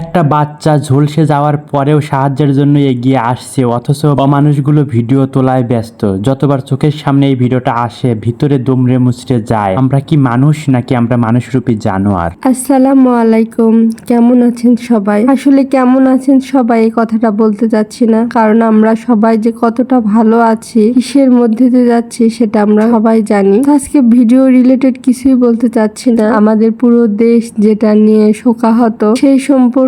একটা বাচ্চা ঝলসে যাওয়ার পরেও সাহায্যের জন্য এগিয়ে আসছে, অথচ মানুষগুলো ভিডিও তোলায় ব্যস্ত। যতবার চোখের সামনে এই ভিডিওটা আসে, ভিতরে দুমড়ে মুচড়ে যায়। আমরা কি মানুষ নাকি আমরা মানুষরূপী জানোয়ার? আসসালামু আলাইকুম। কেমন আছেন সবাই? আসলে কেমন আছেন সবাই এই কথাটা বলতে যাচ্ছি না। কারণ আমরা সবাই যে কতটা ভালো আছি, কিসের মধ্যে দিয়ে যাচ্ছি সেটা আমরা সবাই জানি। আজকে ভিডিও রিলেটেড কিছুই বলতে চাচ্ছি না। আমাদের পুরো দেশ যেটা নিয়ে শোকাহত, সেই সম্পর্কে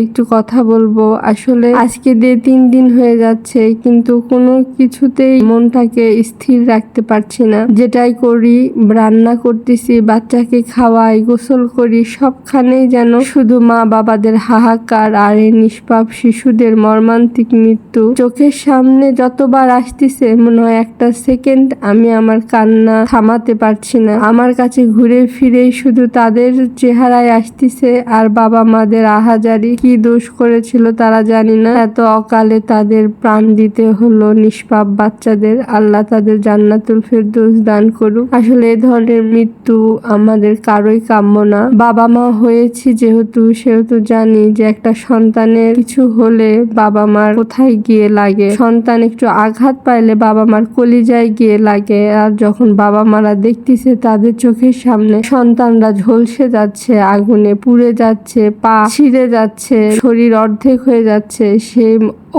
একটু কথা বলব। আসলে আজকে দিয়ে তিন দিন হয়ে যাচ্ছে, কিন্তু কোনো কিছুতেই মনটাকে স্থির রাখতে পারছি না। যেটাই করি, রান্না করতেছি, বাচ্চাকে খাওয়াই, গোসল করি সবখানেই যেন শুধু মা বাবাদের হাহাকার আর এই নিষ্পাপ শিশুদের মর্মান্তিক মৃত্যু। চোখের সামনে যতবার আসতেছে, মনে হয় একটা সেকেন্ড আমি আমার কান্না থামাতে পারছি না। আমার কাছে ঘুরে ফিরে শুধু তাদের চেহারায় আসতেছে আর বাবা মাদের আহাজারি কি দোষ করেছিল তারা জানি না। এত অকালে তাদের প্রাণ দিতে হলো নিষ্পাপ বাচ্চাদের। আল্লাহ তাদের জান্নাতুল ফেরদৌস দান করুক। আসলে এ ধরনের মৃত্যু আমাদের কারোই কাম্য না। বাবা মা হয়েছি যেহেতু, সেহেতু জানি যে একটা সন্তানের কিছু হলে বাবা মার কোথায় গিয়ে লাগে। সন্তান একটু আঘাত পাইলে বাবা মার কলিজায় গিয়ে লাগে। আর যখন বাবা মারা দেখতেছে তাদের চোখের সামনে, সন্তানরা ঝলসে যাচ্ছে, আগুনে পুড়ে যাচ্ছে, পা ছিঁড়ে যাচ্ছে শরীর অর্ধেক হয়ে যাচ্ছে সেই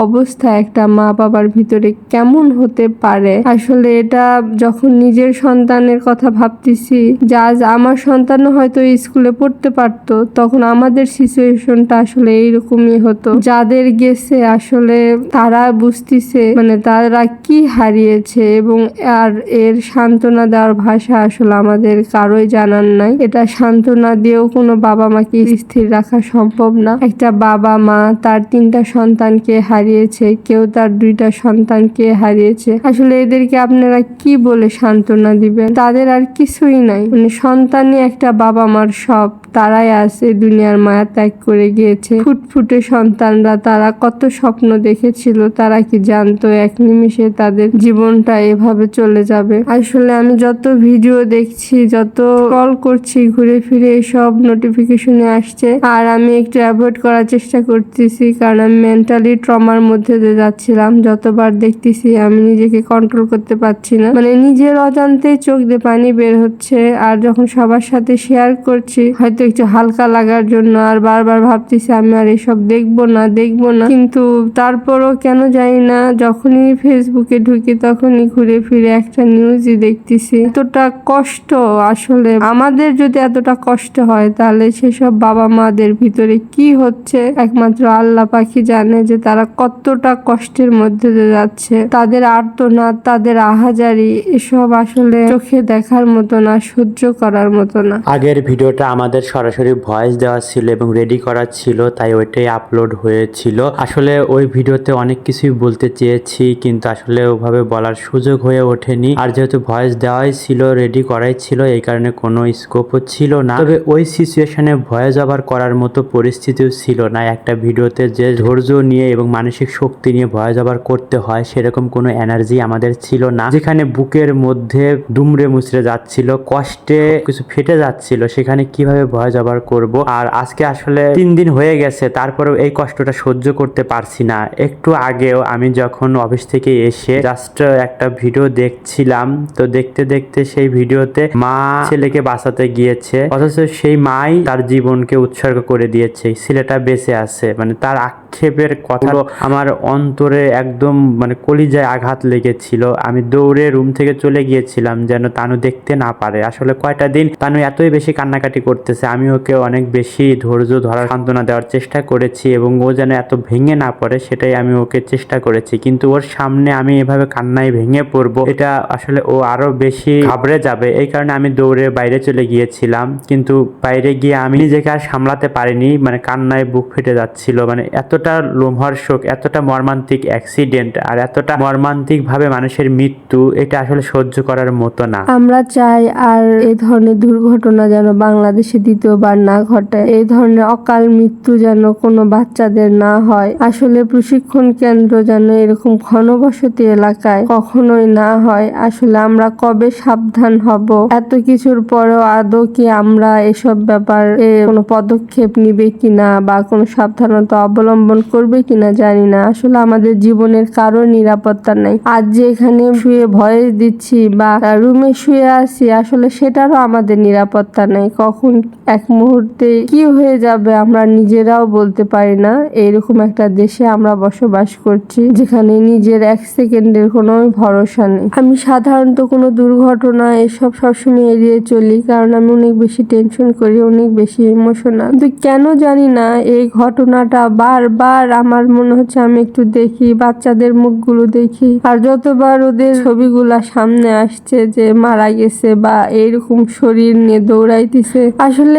অবস্থা একটা মা বাবার ভিতরে কেমন হতে পারে? আসলে এটা যখন নিজের সন্তানের কথা ভাবতেছি, যে আমার সন্তানও হয়তো স্কুলে পড়তে পারতো, তখন আমাদের সিচুয়েশনটা আসলে এইরকমই হতো। যাদের গেছে আসলে তারা বুঝতেছে মানে তারা কি হারিয়েছে এবং আর এর সান্ত্বনা দেওয়ার ভাষা আসলে আমাদের কারোই জানার নাই। এটা সান্ত্বনা দিয়েও কোনো বাবা মাকে স্থির রাখা সম্ভব না। একটা বাবা মা তার তিনটা সন্তানকে হারিয়েছে, কেউ তার দুইটা সন্তানকে হারিয়েছে। আসলে এদেরকে আপনারা কি বলে সান্ত্বনা দিবেন? তাদের আর কিছুই নাই। মানে সন্তানই একটা বাবা মার সব তারাই আছে, দুনিয়ার মায়া ত্যাগ করে গিয়েছে। ফুটফুটে সন্তানরা, তারা কত স্বপ্ন দেখেছিল, তারা কি জানতো? এক নিমিষে তাদের জীবনটা এভাবে চলে যাবে। আসলে আমি যত ভিডিও দেখছি, যত কল করছি, ঘুরে ফিরে সব নোটিফিকেশনে আসছে। আর আমি একটু অ্যাভয়েড করার চেষ্টা করতেছি, কারণ আমি মেন্টালি ট্রমার মধ্যে দিয়ে যাচ্ছিলাম। যতবার দেখতেছি, আমি নিজেকে কন্ট্রোল করতে পারছি না। মানে নিজের অজান্তেই চোখ দিয়ে পানি বের হচ্ছে। আর যখন সবার সাথে শেয়ার করছি, হয়তো একটু হালকা লাগার জন্য আর বারবার ভাবতেছি আমি আর এসব দেখব না দেখব না। কিন্তু তারপরও কেন জানি না, যখনই ফেসবুকে ঢুকি তখনই ঘুরে ফিরে একটা নিউজই দেখতেছি। এতটা কষ্ট আসলে। আমাদের যদি এতটা কষ্ট হয়, তাহলে সেসব বাবা মাদের ভিতরে কি হচ্ছে? একমাত্র আল্লাহ পাখি জানে যে তারা কতটা কষ্টের মধ্যে যাচ্ছে। তাদের আর্তনাদ, তাদের আহাজারি, এসব আসলে চোখে দেখার মতো না, সহ্য করার মতো না। আগের ভিডিওটা আমাদের সরাসরি ভয়েস দেওয়া ছিল এবং রেডি করা ছিল, তাই ওইটাই আপলোড হয়েছিল। আসলে ওই ভিডিওতে অনেক কিছুই বলতে চেয়েছি, কিন্তু আসলে ওভাবে বলার সুযোগ হয়ে ওঠেনি। আর যেহেতু ভয়েস দেওয়াই ছিল রেডি করাই ছিল, এই কারণে কোনো স্কোপও ছিল না। তবে ওই সিচুয়েশনে ভয়েস ওভার করার মতো পরিস্থিতিও ছিল না। একটা ভিডিওতে যে ধৈর্য নিয়ে এবং মানসিক শক্তি নিয়ে ভয়েস ওভার করতে হয়, সেরকম কোনো এনার্জি আমাদের ছিল না। যেখানে বুকের মধ্যে দুমড়ে মুচড়ে যাচ্ছিল, কষ্টে কিছু ফেটে যাচ্ছিল, সেখানে কীভাবে ভয়েস ওভার করব। আর আজকে আসলে তিন দিন হয়ে গেছে, তারপরেও এই কষ্টটা সহ্য করতে পারছি না। একটু আগেও আমি যখন অফিস থেকে এসে জাস্ট একটা ভিডিও দেখছিলাম, তো দেখতে দেখতে সেই ভিডিওতে মা ছেলেকে বাঁচাতে গিয়েছে, অথচ সেই মাই তার জীবনকে উৎসর্গ করে দিয়েছে। ছেলেটা বেঁচে আছে মানে তার আক্ষেপের কথা আমার অন্তরে একদম মানে কলিজায় আঘাত লেগেছিল। আমি দৌড়ে রুম থেকে চলে গিয়েছিলাম যেন তানু দেখতে না পারে। আসলে কয়টা দিন তানু এতই বেশি কান্নাকাটি করতেছে আমি ওকে অনেক বেশি ধৈর্য ধরার সান্ত্বনা দেওয়ার চেষ্টা করেছি এবং ও যেন এত ভেঙে না পড়ে, সেটাই আমি ওকে চেষ্টা করেছি। কিন্তু ওর সামনে আমি এভাবে কান্নায় ভেঙে পড়ব, এটা আসলে ও আরও বেশি ঘাবড়ে যাবে। এই কারণে আমি দৌড়ে বাইরে চলে গিয়েছিলাম, কিন্তু বাইরে গিয়ে আমি নিজেকে আর সামলাতে পারিনি মানে কান্নায় বুক ফেটে যাচ্ছিল। মানে এতটা লোমহর্ষক, এতটা মর্মান্তিক অ্যাক্সিডেন্ট আর এতটা মর্মান্তিক ভাবে মানুষের মৃত্যু, এটা আসলে সহ্য করার মতো না। আমরা চাই আর এ ধরনের দুর্ঘটনা যেন বাংলাদেশে দ্বিতীয়বার না ঘটে এই ধরনের অকাল মৃত্যু যেন কোনো বাচ্চাদের না হয়। আসলে প্রশিক্ষণ কেন্দ্র যেন এরকম ঘনবসতি এলাকায় কখনোই না হয়। আসলে আমরা কবে সাবধান হব? এত কিছুর পরেও আদৌ কি আমরা এসব ব্যাপারে কোনো পদক্ষেপ নিবে কিনা বা কোনো সাবধানতা অবলম্বন করবে কিনা জানি না। আসলে আমাদের জীবনের কারও নিরাপত্তা নাই। আজ যে এখানে শুয়ে ভয়ে দিচ্ছি বা রুমে শুয়ে আছি, আসলে সেটারও আমাদের নিরাপত্তা নেই। কখন এক মুহূর্তে কি হয়ে যাবে আমরা নিজেরাও বলতে পারি না। এইরকম একটা দেশে আমরা বসবাস করছি, যেখানে নিজের এক সেকেন্ডের কোনো ভরসা নেই। আমি সাধারণত কোনো দুর্ঘটনা এসব সবসময় এড়িয়ে চলি, কারণ আমি অনেক বেশি টেনশন করি, অনেক বেশি ইমোশনাল কিন্তু কেন জানি না, এই ঘটনাটা বারবার আমার মনে হচ্ছে আমি একটু দেখি, বাচ্চাদের মুখগুলো দেখি। আর যতবার ওদের ছবিগুলা সামনে আসছে যে মারা গেছে বা এইরকম শরীর নিয়ে দৌড়াইতেছে, আসলে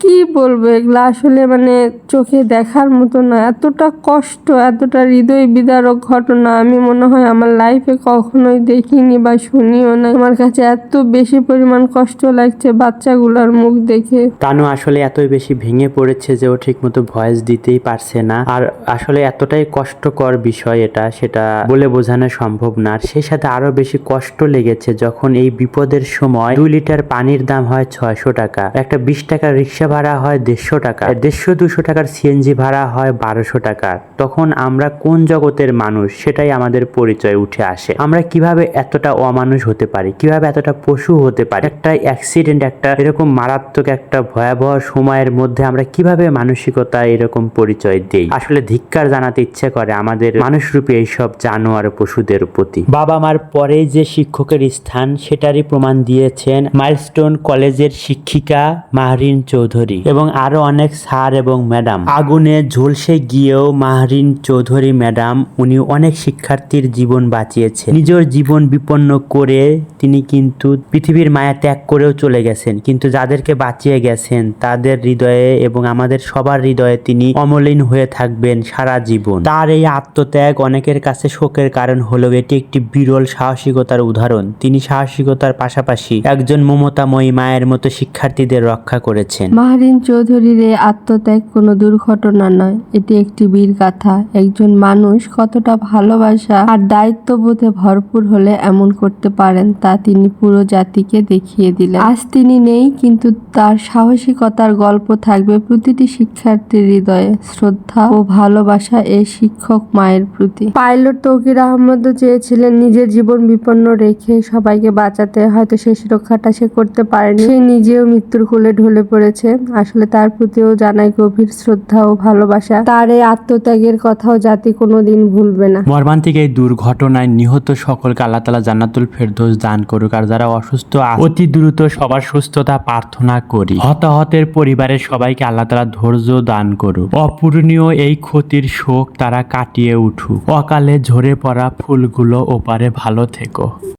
কি বলব? এগুলা আসলে মানে চোখে দেখার মতো না। এতটা কষ্ট, এতটা হৃদয় বিদারক ঘটনা আমি মনে হয় আমার লাইফে কখনোই দেখিনি বা শুনিও না আমার কাছে এত বেশি পরিমাণ কষ্ট লাগছে বাচ্চাগুলোর মুখ দেখে। তানু আসলে এতই বেশি ভেঙে পড়েছে যে ও ঠিকমতো ভয়েস দিতেই পারছে না। আর আসলে এতটাই কষ্টকর বিষয় এটা, সেটা বলে বোঝানো সম্ভব না। আর সেই সাথে আরও বেশি কষ্ট লেগেছে যখন এই বিপদের সময় দুই লিটার পানির দাম হয় ছয়শো টাকা। একটা বিশ টাকা রিক্সা ভাড়া হয় দেড়শো টাকা। দেড়শো, দুশো টাকার সিএনজি ভাড়া হয় বারোশো টাকা। তখন আমরা কোন জগতের মানুষ সেটাই আমাদের পরিচয় উঠে আসে। আমরা কীভাবে এতটা অমানুষ হতে পারি? কীভাবে এতটা পশু হতে পারি? একটা অ্যাক্সিডেন্ট একটা এরকম মারাত্মক, একটা ভয়াবহ সময়ের মধ্যে আমরা কীভাবে মানসিকতা এরকম পরিচয় দেই? আসলে ধিক্কার জানাতে ইচ্ছে করে আমাদের মানুষরূপী এইসব জানোয়ার পশুদের প্রতি। বাবা মার পরে যে শিক্ষকের স্থান, সেটারই প্রমাণ দিয়েছেন মাইলস্টোন কলেজের শিক্ষিকা মাহরিন চৌধুরী। এবং আরও অনেক স্যার এবং ম্যাডাম। আগুনে ঝলসে গিয়েও মাহরিন চৌধুরী ম্যাডাম, উনি অনেক শিক্ষার্থীর জীবন বাঁচিয়েছেন নিজের জীবন বিপন্ন করে তিনি কিন্তু পৃথিবীর মায়া ত্যাগ করেও চলে গেছেন। কিন্তু যাদেরকে বাঁচিয়ে গেছেন, তাদের হৃদয়ে এবং আমাদের সবার হৃদয়ে তিনি অমলিন হয়ে থাকবেন সারা জীবন। তার এই আত্মত্যাগ অনেকের কাছে শোকের কারণ হলেও এটি একটি বিরল সাহসিকতার উদাহরণ। তিনি সাহসিকতার পাশাপাশি একজন মমতাময়ী মায়ের মতো শিক্ষার্থীদের রক্ষা করেছেন। মাহরিন চৌধুরীর এই আত্মত্যাগ কোনো দুর্ঘটনা নয়। এটি একটি বীর গাথা। একজন মানুষ কতটা ভালোবাসা আর দায়িত্ববোধে ভরপুর হলে এমন করতে পারেন তা তিনি পুরো জাতিকে দেখিয়ে দিলেন। আজ তিনি নেই, কিন্তু তার সাহসিকতার গল্প থাকবে প্রতিটি শিক্ষার্থীর হৃদয়ে। শ্রদ্ধা ও ভালোবাসা এই শিক্ষক মায়ের প্রতি। পাইলট তৌকির আহমদও চেয়েছিলেন নিজের জীবন বিপন্ন রেখে সবাইকে বাঁচাতে হয়তো সেই সুরক্ষাটা সে করতে পারেনি। সে নিজেও মৃত্যুর কোলে ঢলে পড়েছে। আসলে তার প্রতিও জানাই গভীর শ্রদ্ধা ও ভালোবাসা। তার এই আত্মত্যাগের কথাও জাতি কোনোদিন ভুলবে না। মর্মান্তিক এই দুর্ঘটনায় নিহত সকলকে আল্লাহ তালা জান্নাতুল ফেরদৌস দান করুক আর যারা অসুস্থ অতি দ্রুত সবার সুস্থতা প্রার্থনা করি। হতাহতের পরিবারের সবাইকে আল্লাহ তালা ধৈর্য দান করুক। অপূরণীয় এই ক্ষতির শোক তারা কাটিয়ে উঠুক। অকালে ঝরে পড়া ফুলগুলো ওপারে ভালো থেকো।